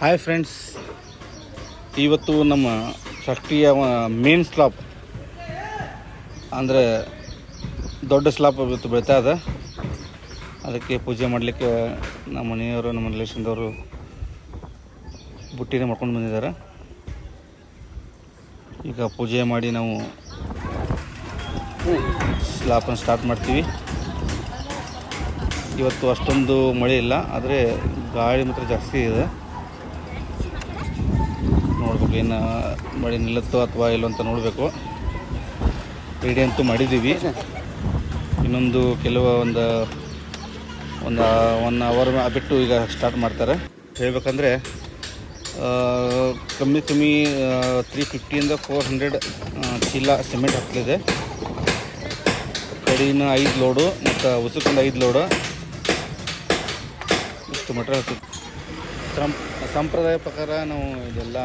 Hi friends ಇವತ್ತು ನಮ್ಮ ಫ್ಯಾಕ್ಟ್ರಿಯ main slap ಅಂದರೆ ದೊಡ್ಡ ಸ್ಲಾಪ್ ಇವತ್ತು ಬೆಳೀತಾ ಇದೆ. ಅದಕ್ಕೆ ಪೂಜೆ ಮಾಡಲಿಕ್ಕೆ ನಮ್ಮ ಮನೆಯವರು, ನಮ್ಮ ರಿಲೇಷನ್ದವರು ಬುಟ್ಟಿನೇ ಮಾಡ್ಕೊಂಡು ಬಂದಿದ್ದಾರೆ. ಈಗ ಪೂಜೆ ಮಾಡಿ ನಾವು ಸ್ಲಾಪನ್ನು ಸ್ಟಾರ್ಟ್ ಮಾಡ್ತೀವಿ. ಇವತ್ತು ಅಷ್ಟೊಂದು ಮಳೆ ಇಲ್ಲ, ಆದರೆ ಗಾಳಿ ಮಾತ್ರ ಜಾಸ್ತಿ ಇದೆ. ನೋಡ್ಬೇಕು ಏನು ಮಳೆ ನಿಲ್ಲುತ್ತೋ ಅಥವಾ ಇಲ್ಲೋ ಅಂತ ನೋಡಬೇಕು. ರೆಡಿ ಅಂತೂ ಮಾಡಿದ್ದೀವಿ. ಇನ್ನೊಂದು ಕೆಲವು ಒಂದು ಒಂದು ಒನ್ ಅವರ್ ಬಿಟ್ಟು ಈಗ ಸ್ಟಾರ್ಟ್ ಮಾಡ್ತಾರೆ. ಹೇಳ್ಬೇಕಂದ್ರೆ ಕಮ್ಮಿ ಕಮ್ಮಿ ತ್ರೀ ಫಿಫ್ಟಿಯಿಂದ ಫೋರ್ ಹಂಡ್ರೆಡ್ ಚೀಲ ಸಿಮೆಂಟ್ ಹಾಕ್ತಿದೆ ಕಡಿನ ಐದು ಲೋಡು ಮತ್ತು ಉಸುಕೊಂದು ಐದು ಲೋಡು ಇಷ್ಟು ಮಟ್ರ ಹಾಕ್ತಿತ್ತು ಸಂಪ್ರದಾಯ ಪ್ರಕಾರ ನಾವು ಇದೆಲ್ಲ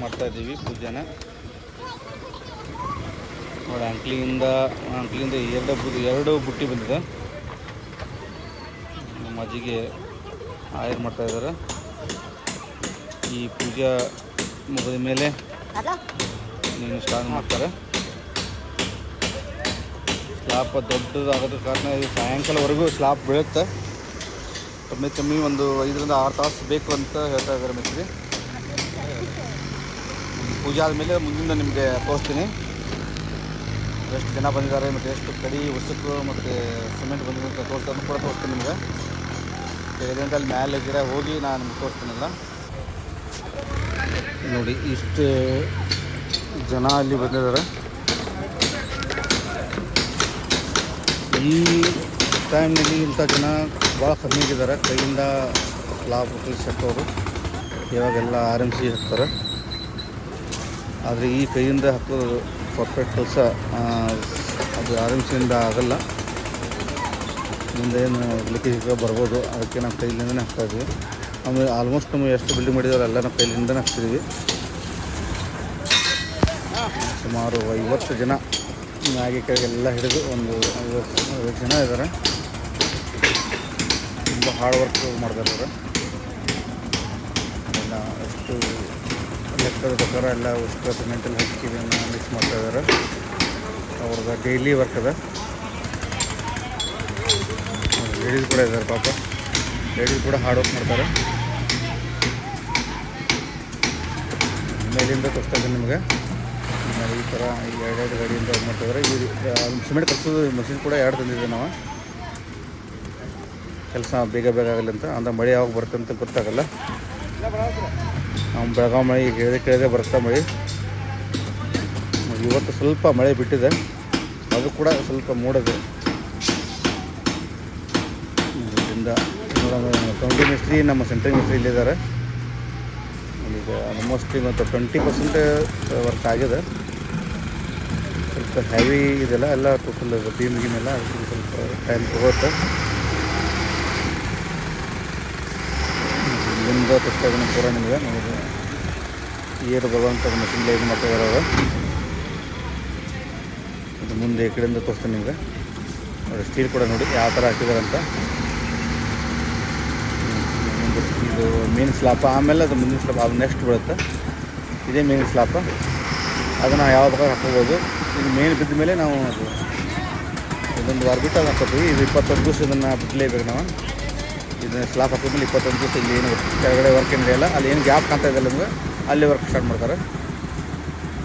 ಮಾಡ್ತಾ ಇದ್ದೀವಿ ಪೂಜೆನ. ನೋಡಿ, ಅಂಕ್ಲಿಯಿಂದ ಅಂಕ್ಲಿಯಿಂದ ಎರಡು ಬು, ಎರಡು ಬುಟ್ಟಿ ಬಂದಿದೆ. ನಮ್ಮ ಅಜ್ಜಿಗೆ ಆಯರ್ ಮಾಡ್ತಾ ಇದ್ದಾರೆ. ಈ ಪೂಜಾ ಮುಗಿದ ಮೇಲೆ ನೀನು ಸ್ಟಾರ್ಟ್ ಮಾಡ್ತಾರೆ. ಸ್ಲಾಪ ದೊಡ್ಡದಾಗೋದ್ರ ಕಾರಣ ಇದು ಸಾಯಂಕಾಲವರೆಗೂ ಸ್ಲಾಪ್ ಬೀಳುತ್ತೆ. ಕಮ್ಮಿ ಕಮ್ಮಿ ಒಂದು ಐದರಿಂದ ಆರು ತಾಸು ಬೇಕು ಅಂತ ಹೇಳ್ತಾ ಇದ್ದಾರೆ ಮಿಸ್ತ್ರಿ. ಪೂಜೆ ಆದಮೇಲೆ ಮುಂದಿನ ನಿಮಗೆ ತೋರಿಸ್ತೀನಿ. ಎಷ್ಟು ಜನ ಬಂದಿದ್ದಾರೆ ಮತ್ತು ಎಷ್ಟು ಕಡಿ ಉಸುಕು ಮತ್ತು ಸಿಮೆಂಟ್ ಬಂದಿದೆ ಅಂತ ತೋರಿಸ್ತಾರೆ ಕೂಡ ತೋರಿಸ್ತೀನಿ ನಿಮಗೆ. ಇದರಿಂದ ಅಲ್ಲಿ ಮೇಲೆ ಗಿಡ ಹೋಗಿ ನಾನು ನಿಮ್ಗೆ ತೋರಿಸ್ತೀನಲ್ಲ. ನೋಡಿ, ಇಷ್ಟು ಜನ ಅಲ್ಲಿ ಬಂದಿದ್ದಾರೆ. ಈ ಟೈಮ್ನಲ್ಲಿ ಇಂಥ ಜನ ಭಾಳ ಕಮ್ಮಿ ಆಗಿದ್ದಾರೆ. ಕೈಯಿಂದ ಲಾಭ ಹಾಕೋರು ಇವಾಗೆಲ್ಲ ಆರ್ ಎಂ ಸಿ ಹಾಕ್ತಾರೆ. ಆದರೆ ಈ ಕೈಯಿಂದ ಹಾಕೋದು ಪರ್ಫೆಕ್ಟ್ ಕೆಲಸ ಅದು ಆರ್ ಎಂ ಸಿಯಿಂದ ಆಗಲ್ಲ. ಮುಂದೇನು ಲಿಖಿತ ಬರ್ಬೋದು. ಅದಕ್ಕೆ ನಾವು ಕೈಲಿಂದನೇ ಹಾಕ್ತಾಯಿದ್ವಿ ಆಮೇಲೆ ಆಲ್ಮೋಸ್ಟ್ ನಮಗೆ ಎಷ್ಟು ಬಿಲ್ಡಿಂಗ್ ಮಾಡಿದಾರೆ ಎಲ್ಲ ನಾವು ಕೈಲಿಂದನೇ ಹಾಕ್ತಿದ್ವಿ. ಸುಮಾರು ಐವತ್ತು ಜನ ಮ್ಯಾಗೆ ಕೈಗೆಲ್ಲ ಹಿಡಿದು ಒಂದು ಐವತ್ತು ಜನ ಇದ್ದಾರೆ ತುಂಬ ಹಾರ್ಡ್ ವರ್ಕ್ ಮಾಡ್ತಾರೆ ಅವರು. ಎಲ್ಲ ಎಷ್ಟು ಲೆಕ್ಕದ ಪ್ರಕಾರ ಎಲ್ಲ ಉಷ್ಕ ಮೆಂಟಲ್ ಇದನ್ನು ಮಿಕ್ಸ್ ಮಾಡ್ತಾ ಇದ್ದಾರೆ ಅವ್ರದ್ದು ಡೈಲಿ ವರ್ಕ್ ಅದ ಲೇಡೀಸ್ ಕೂಡ ಇದ್ದಾರೆ ಪಾಪ. ಲೇಡೀಸ್ ಕೂಡ ಹಾರ್ಡ್ ವರ್ಕ್ ಮಾಡ್ತಾರೆ. ಮೇಲಿಂದ ತೋರಿಸ್ತಾ ಇದ್ದೀನಿ ನಿಮಗೆ. ಈ ಥರ ಎರಡೆರಡು ಗಾಡಿಯಿಂದ ಮಾಡ್ತಿದ್ದಾರೆ ಈ ಸಿಮೆಂಟ್ ಕಲಿಸೋದು ಮಷಿನ್ ಕೂಡ ಎರಡು ತಂದಿದ್ದೆ ನಾವು. ಕೆಲಸ ಬೇಗ ಬೇಗ ಆಗಲಿ ಅಂತ. ಅಂದ್ರೆ ಮಳೆ ಯಾವಾಗ ಬರುತ್ತೆ ಅಂತ ಗೊತ್ತಾಗಲ್ಲ. ನಾವು ಬೆಳಗಾವಿ ಮಳೆ ಕೇಳದೆ ಕೇಳಿದೆ ಬರ್ತಾ ಮಳೆ? ಇವತ್ತು ಸ್ವಲ್ಪ ಮಳೆ ಬಿಟ್ಟಿದೆ. ಅದು ಕೂಡ ಸ್ವಲ್ಪ ಮೂಡದೆ. ಇದರಿಂದ ಕೌಂಟಿ ಮಿಸ್ತ್ರಿ, ನಮ್ಮ ಸೆಂಟ್ರಿಂಗ್ ಮಿಸ್ತ್ರಿ ಇಲ್ಲಿದ್ದಾರೆ. ಈಗ ಆಲ್ಮೋಸ್ಟ್ ಇವತ್ತು ಟ್ವೆಂಟಿ ಪರ್ಸೆಂಟ್ ವರ್ಕ್ ಆಗಿದೆ. ಹೆವಿ ಇದೆಲ್ಲ ಎಲ್ಲ ಟೋಟಲ್ ಬೀಮ್ ಗೀಮ್ ಎಲ್ಲ ಸ್ವಲ್ಪ ಟೈಮ್ ತಗೋತ. ಮುಂದೆ ಪುಸ್ತಕನ ಪೂರ ನಿಮಗೆ ನಮಗೆ ಏರು ಬರುವಂಥ ಮಷಿನ್ ಇದು ಮಾಡ್ತಾ ಇರೋದು. ಮುಂದೆ ಈ ಕಡೆಯಿಂದ ತೋರಿಸ್ತೀನಿ ನಿಮಗೆ. ನೋಡಿ ಸ್ಟೀಲ್ ಕೂಡ ನೋಡಿ, ಯಾವ ಥರ ಹಾಕಿದಾರಂತ ಇದು ಮೀನು ಸ್ಲಾಪ ಆಮೇಲೆ ಅದು ಮುಂದಿನ ಸ್ಲಾಪ ಅದು ನೆಕ್ಸ್ಟ್ ಬೀಳುತ್ತೆ ಇದೇ ಮೀನು ಸ್ಲಾಪ ಅದನ್ನು ಯಾವ ಪ್ರಕಾರ ಹಾಕೋಬೋದು? ಇದು ಮೇನ್ ಬಿದ್ದ ಮೇಲೆ ನಾವು ಅದು ಇದೊಂದು ವಾರ ಬಿಟ್ಟು ಅದನ್ನು ಹಾಕೋತೀವಿ ಇದು ಇಪ್ಪತ್ತೊಂದು ದಿವಸ ಇದನ್ನು ಬಿಡಲೇಬೇಕು ನಾವು. ಇದನ್ನ ಸ್ಲಾಪ್ ಹಾಕಿದ್ಮೇಲೆ ಇಪ್ಪತ್ತೊಂದು ದಿವಸ ಇಲ್ಲಿ ಏನು ಕೆಳಗಡೆ ವರ್ಕ್ ಏನು ನಡೆಯಲ್ಲ ಅಲ್ಲಿ ಏನು ಗ್ಯಾಪ್ ಕಾಣ್ತಾ ಇದೆಯಲ್ಲ ನಿಮಗೆ ಅಲ್ಲಿ ವರ್ಕ್ ಸ್ಟಾರ್ಟ್ ಮಾಡ್ತಾರೆ.